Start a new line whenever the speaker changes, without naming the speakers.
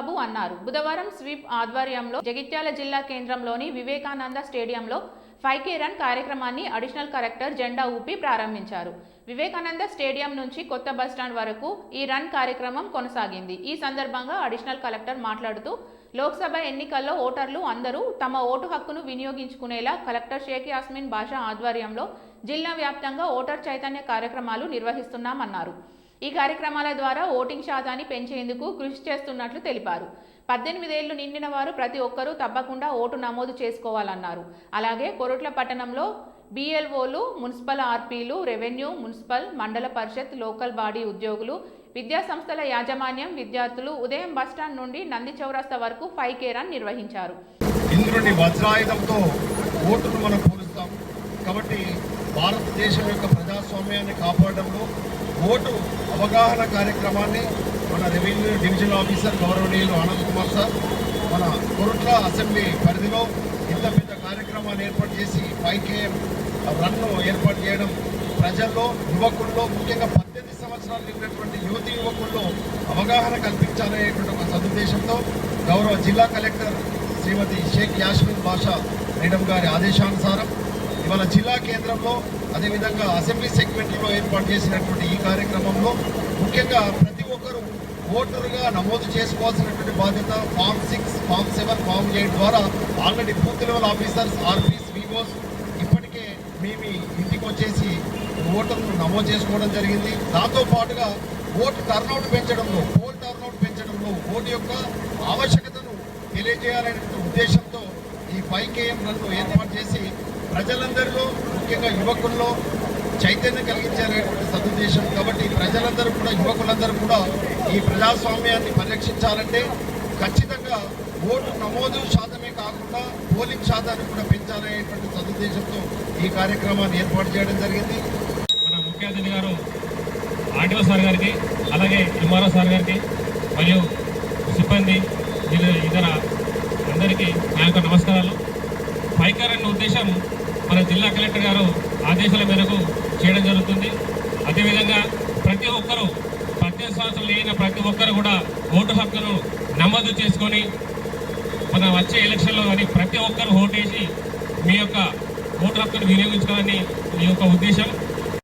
చంద్రబాబు అన్నారు. బుధవారం స్వీప్ ఆధ్వర్యంలో జగిత్యాల జిల్లా కేంద్రంలోని వివేకానంద స్టేడియంలో ఫైవ్ కే రన్ కార్యక్రమాన్ని అడిషనల్ కలెక్టర్ జెండా ఊపి ప్రారంభించారు. వివేకానంద స్టేడియం నుంచి కొత్త బస్టాండ్ వరకు ఈ రన్ కార్యక్రమం కొనసాగింది. ఈ సందర్భంగా అడిషనల్ కలెక్టర్ మాట్లాడుతూ లోక్సభ ఎన్నికల్లో ఓటర్లు అందరూ తమ ఓటు హక్కును వినియోగించుకునేలా కలెక్టర్ షేక్ యాస్మిన్ బాషా ఆధ్వర్యంలో జిల్లా వ్యాప్తంగా ఓటర్ చైతన్య కార్యక్రమాలు నిర్వహిస్తున్నామన్నారు. ఈ కార్యక్రమాల ద్వారా ఓటింగ్ శాతాన్ని పెంచేందుకు కృషి చేస్తున్నట్లు తెలిపారు. పద్దెనిమిదేళ్ళు నిండిన వారు ప్రతి ఒక్కరూ తప్పకుండా ఓటు నమోదు చేసుకోవాలన్నారు. అలాగే కొరుట్ల పట్టణంలో బిఎల్ఓలు మున్సిపల్ ఆర్పీలు రెవెన్యూ మున్సిపల్ మండల పరిషత్ లోకల్ బాడీ ఉద్యోగులు విద్యా సంస్థల యాజమాన్యం విద్యార్థులు ఉదయం బస్టాండ్ నుండి నంది చౌరస్తా వరకు ఫైవ్ కే రన్ నిర్వహించారు.
ఇంద్రుని వజ్రాయుధంతో ఓటును మనం పోలుస్తాం. కాబట్టి భారతదేశం యొక్క ప్రజాస్వామ్యాన్ని కాపాడడంలో ఓటు అవగాహన కార్యక్రమాన్ని మన రెవెన్యూ డివిజన్ ఆఫీసర్ గౌరవనీయులు ఆనంద్ కుమార్ సార్ మన కొరుట్ల అసెంబ్లీ పరిధిలో ఇంత పెద్ద కార్యక్రమాన్ని ఏర్పాటు చేసి ఫైవ్ కేఎం రన్ను ఏర్పాటు చేయడం ప్రజల్లో యువకుల్లో ముఖ్యంగా పద్దెనిమిది సంవత్సరాలు నిండినటువంటి యువతి యువకుల్లో అవగాహన కల్పించాలనేటువంటి ఒక సదుద్దేశంతో గౌరవ జిల్లా కలెక్టర్ శ్రీమతి షేక్ యాస్మిన్ బాషా మేడం గారి ఆదేశానుసారం ఇవాళ జిల్లా కేంద్రంలో అదేవిధంగా అసెంబ్లీ సెగ్మెంట్లో ఏర్పాటు చేసినటువంటి ఈ కార్యక్రమంలో ముఖ్యంగా ప్రతి ఒక్కరూ ఓటరుగా నమోదు చేసుకోవాల్సినటువంటి బాధ్యత form six form seven form eight ద్వారా already booth level officers RPs VOs ఇప్పటికే మేము ఇంటికి వచ్చేసి ఓటర్ను నమోదు చేసుకోవడం జరిగింది. దాంతో పాటుగా ఓటు టర్నౌట్ పెంచడంలో పోల్ టర్నౌట్ పెంచడంలో ఓటు యొక్క ఆవశ్యకతను తెలియజేయాలనే ఉద్దేశంతో ఈ ఫైవ్ కేఎం రన్ను ఏర్పాటు చేసి ప్రజలందరిలో ముఖ్యంగా యువకుల్లో చైతన్యం కలిగించాలనేటువంటి సదుద్దేశం. కాబట్టి ప్రజలందరూ కూడా యువకులందరూ కూడా ఈ ప్రజాస్వామ్యాన్ని పరిరక్షించాలంటే ఖచ్చితంగా ఓటు నమోదు శాతమే కాకుండా పోలింగ్ శాతాన్ని కూడా పెంచాలనేటువంటి సదుద్దేశంతో ఈ కార్యక్రమాన్ని ఏర్పాటు చేయడం జరిగింది.
మన ముఖ్య అతిథి గారు ఆర్టీఓ సార్ గారికి అలాగే ఎంఆర్ఓ సార్ గారికి మరియు సిబ్బంది ఇతర ఇతర అందరికీ నా యొక్క నమస్కారాలు. పైకర్ ఉద్దేశం మన జిల్లా కలెక్టర్ గారు ఆదేశాల మేరకు చేయడం జరుగుతుంది. అదేవిధంగా ప్రతి ఒక్కరూ పద్దెనిమిది సంవత్సరాలు లేని ప్రతి ఒక్కరు కూడా ఓటు హక్కును నమోదు చేసుకొని మన వచ్చే ఎలక్షన్లో కానీ ప్రతి ఒక్కరు ఓటేసి మీ యొక్క ఓటు హక్కును వినియోగించుకోవాలని ఈ యొక్క ఉద్దేశం.